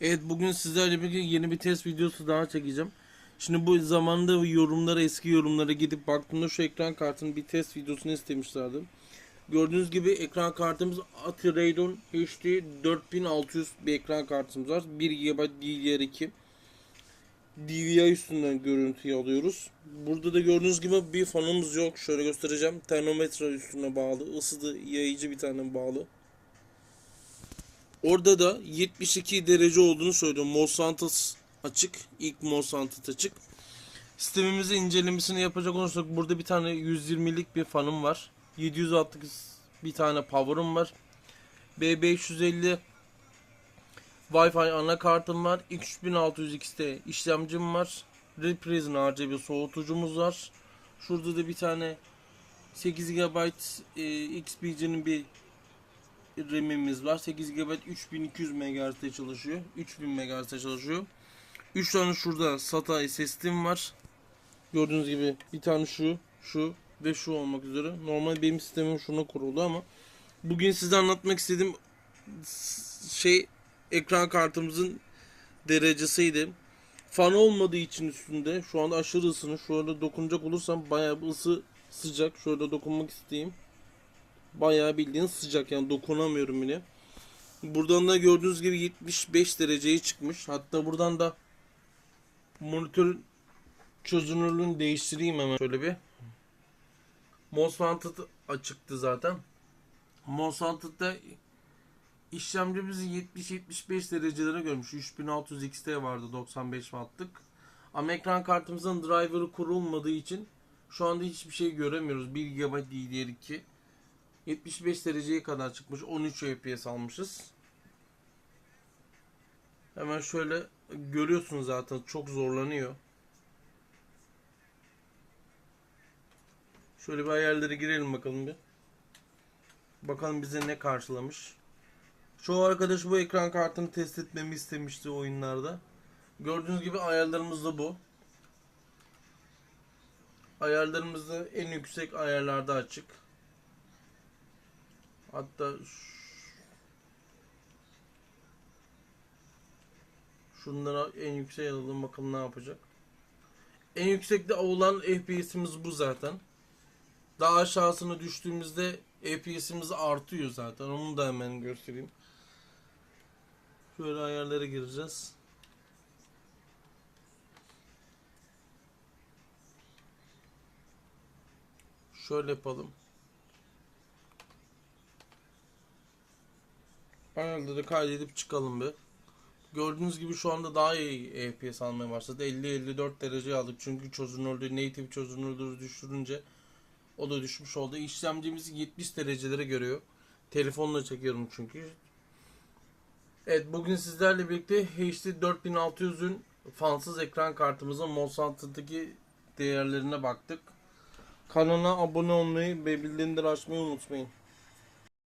Evet bugün sizlerle birlikte yeni bir test videosu daha çekeceğim. Şimdi bu zamanda yorumlara eski yorumlara gidip baktığımda şu ekran kartının bir test videosunu istemişlerdi. Gördüğünüz gibi ekran kartımız Ati Radeon HD 4600 bir ekran kartımız var. 1 GB DDR2 DVI üstünden görüntüyü alıyoruz. Burada da gördüğünüz gibi bir fanımız yok. Şöyle göstereceğim. Termometre üstüne bağlı. Isıdı yayıcı bir tane bağlı. Orada da 72 derece olduğunu söylüyor. Monsantos açık. İlk Monsantos açık. Sistemimizin incelemesini yapacak olursak burada bir tane 120'lik bir fanım var. 760 bir tane power'ım var. B550 Wi-Fi anakartım var. X3600 XT işlemcim var. Reprison RGB soğutucumuz var. Şurada da bir tane 8 GB e, XPG'nin bir RAM'imiz var. 8 GB 3200 MHz'de çalışıyor. 3000 MHz'de çalışıyor. 3 tane şurada SATA SSD'm var. Gördüğünüz gibi bir tane şu, şu ve şu olmak üzere. Normal benim sistemim şuna kuruldu ama bugün size anlatmak istediğim şey ekran kartımızın derecesiydi. Fan olmadığı için üstünde şu anda aşırı ısını. Şöyle dokunacak olursam bayağı bir ısı sıcak. Şöyle dokunmak isteyeyim. Bayağı bildiğin sıcak yani dokunamıyorum bile. Buradan da gördüğünüz gibi 75 dereceye çıkmış. Hatta buradan da monitör çözünürlüğünü değiştireyim hemen şöyle bir. Monsanto açıktı zaten. Monsanto'da işlemcimizi 70-75 derecelere görmüş. 3600 XT vardı 95 wattlık. Ama ekran kartımızın driver'ı kurulmadığı için şu anda hiçbir şey göremiyoruz. 1 GB DDR2 75 dereceye kadar çıkmış. 13 FPS almışız. Hemen şöyle görüyorsunuz zaten çok zorlanıyor. Şöyle bir ayarlara girelim bakalım bir. Bakalım bize ne karşılamış. Çoğu arkadaş bu ekran kartını test etmemi istemişti oyunlarda. Gördüğünüz gibi ayarlarımız da bu. Ayarlarımız da en yüksek ayarlarda açık. Hatta şunlara en yüksek alalım bakalım ne yapacak. En yüksekte olan FPS'imiz bu zaten. Daha aşağısına düştüğümüzde FPS'imiz artıyor zaten. Onu da hemen göstereyim. Şöyle ayarlara gireceğiz. Şöyle yapalım. Ayarları kaydedip çıkalım bir. Gördüğünüz gibi şu anda daha iyi FPS almaya başladı. 50-54 derece aldık. Çünkü çözünürlüğü, native çözünürlüğü düşürünce o da düşmüş oldu. İşlemcimiz 70 derecelere görüyor. Telefonla çekiyorum çünkü. Evet bugün sizlerle birlikte HD 4600'ün fansız ekran kartımızın Monsanto'daki değerlerine baktık. Kanala abone olmayı ve bildirimleri açmayı unutmayın.